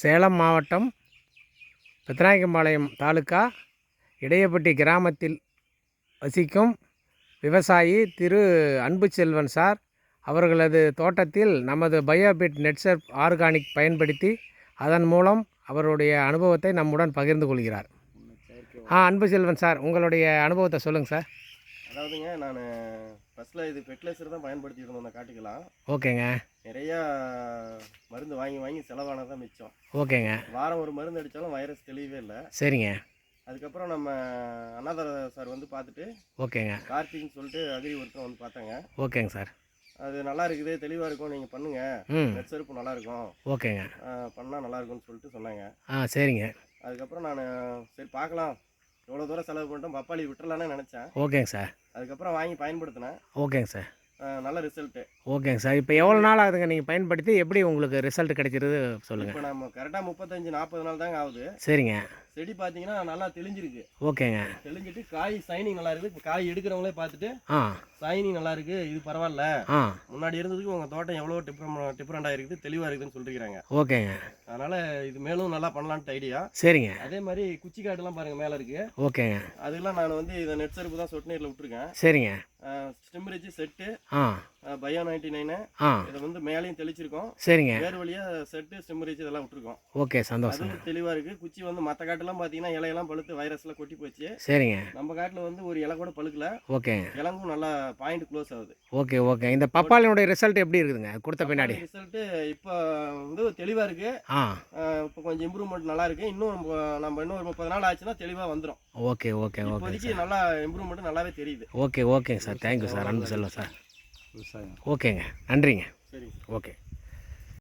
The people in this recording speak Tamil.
சேலம் மாவட்டம் பெத்தநாயக்கம்பாளையம் தாலுக்கா இடையப்பட்டி கிராமத்தில் வசிக்கும் விவசாயி திரு. அன்பு செல்வன் சார் அவர்களது தோட்டத்தில் நமது பயோபிட் நெட்சர்ப் ஆர்கானிக் பயன்படுத்தி அதன் மூலம் அவருடைய அனுபவத்தை நம்முடன் பகிர்ந்து கொள்கிறார். ஆ அன்பு செல்வன் சார் உங்களுடைய அனுபவத்தை சொல்லுங்கள் சார். அதாவதுங்க நான் ஃபஸ்ட்டில் இது ஃபெர்டிலைசர் தான் பயன்படுத்திட்டு இருந்தோம் அந்த காட்டுக்கெல்லாம். ஓகேங்க. நிறையா மருந்து வாங்கி வாங்கி செலவானது தான் மிச்சம். ஓகேங்க. வாரம் ஒரு மருந்து அடித்தாலும் வைரஸ் தெளியவே இல்லை. சரிங்க. அதுக்கப்புறம் நம்ம அண்ணாதர சார் வந்து பார்த்துட்டு ஓகேங்க. கார்த்திக்னு சொல்லிட்டு அக்ரி ஒருத்தர் வந்து பார்த்தாங்க. ஓகேங்க சார். அது நல்லா இருக்குது தெளிவாக இருக்கும் நீங்கள் பண்ணுங்கள் ம். நெட் செருப்பு நல்லா இருக்கும். ஓகேங்க. பண்ணால் நல்லா இருக்கும்னு சொல்லிட்டு சொன்னாங்க. ஆ சரிங்க. அதுக்கப்புறம் நான் சரி பார்க்கலாம். எவ்வளோ தூரம் செலவு பண்ணிட்டோம் பப்பாளி விட்டுறலான்னு நினச்சேன். ஓகேங்க சார். அதுக்கப்புறம் வாங்கி பயன்படுத்தினேன். ஓகேங்க சார். நல்ல ரிசல்ட்டு ஓகேங்க சார். இப்போ எவ்வளோ நாள் ஆகுதுங்க? நீங்கள் பயன்படுத்தி எப்படி உங்களுக்கு ரிசல்ட் கிடைச்சிருது சொல்லுங்கள் இப்போ நம்ம கரெக்டாக முப்பத்தஞ்சு நாற்பது நாள் தாங்க ஆகுது. சரிங்க. செடி பார்த்தீங்கன்னா நல்லா தெளிஞ்சிருக்கு. ஓகேங்க. தெளிஞ்சிட்டு காய் சைனிங் நல்லா இருக்குது இப்போ காய் எடுக்கிறவங்களே பார்த்துட்டு சைனிங் நல்லா இருக்கு. இது பரவாயில்ல. முன்னாடி இருந்ததுக்கு உங்கள் தோட்டம் எவ்வளோ டிஃப்ரெண்ட் டிஃப்ரெண்டாக இருக்குது. தெளிவாக இருக்குதுன்னு சொல்லிருக்காங்க ஓகேங்க. அதனால் இது மேலும் நல்லா பண்ணலான்ட்டு ஐடியா சரிங்க. அதே மாதிரி குச்சி காடுலாம் பாருங்கள் மேலே இருக்குது ஓகேங்க. அதெல்லாம் நான் வந்து இதை நெட் செருப்பு தான் சொட்டு நீரில் விட்டுருக்கேன். சரிங்க. ஸ்டிம் செட்டு ஆ. Bio ninety nine. ஆ. இதை வந்து மேலேயும் தெளிச்சிருக்கோம். சரிங்க. வேறு வழியாக செட்டு ஸ்டிம் ரிச்சு இதெல்லாம் விட்டுருக்கோம். ஓகே சந்தோஷங்க. அதுவும் தெளிவாக இருக்குது குச்சி வந்து மற்ற காட்டெல்லாம் பார்த்தீங்கன்னா இலையெல்லாம் பழுத்து வைரஸ்லாம் கொட்டி போச்சு. சரிங்க. நம்ம காட்டில் வந்து ஒரு இலை கூட பழுக்கல. ஓகேங்க. இலங்கும் நல்லா பாயிண்ட் க்ளோஸ் ஆகுது. Okay okay. இந்த பப்பாளினுடைய ரிசல்ட் எப்படி இருக்குதுங்க? கொடுத்த பின்னாடி. ரிசல்ட்டு இப்போ வந்து தெளிவாக இருக்குது ஆ. இப்போ கொஞ்சம் இம்ப்ரூவ்மெண்ட் நல்லா இருக்குது இன்னும் நம்ம இன்னும் ஒரு முப்பது நாள் ஆச்சுன்னா தெளிவாக வந்துடும் ஓகே ஓகே ஓகே நல்லா இம்ப்ரூவ்மெண்ட் நல்லாவே தெரியுது. ஓகே ஓகேங்க சார். Thank you sir. அன்பு செல்வம் சார். விவசாயம். ஓகேங்க. நன்றிங்க. சரிங்க. ஓகே.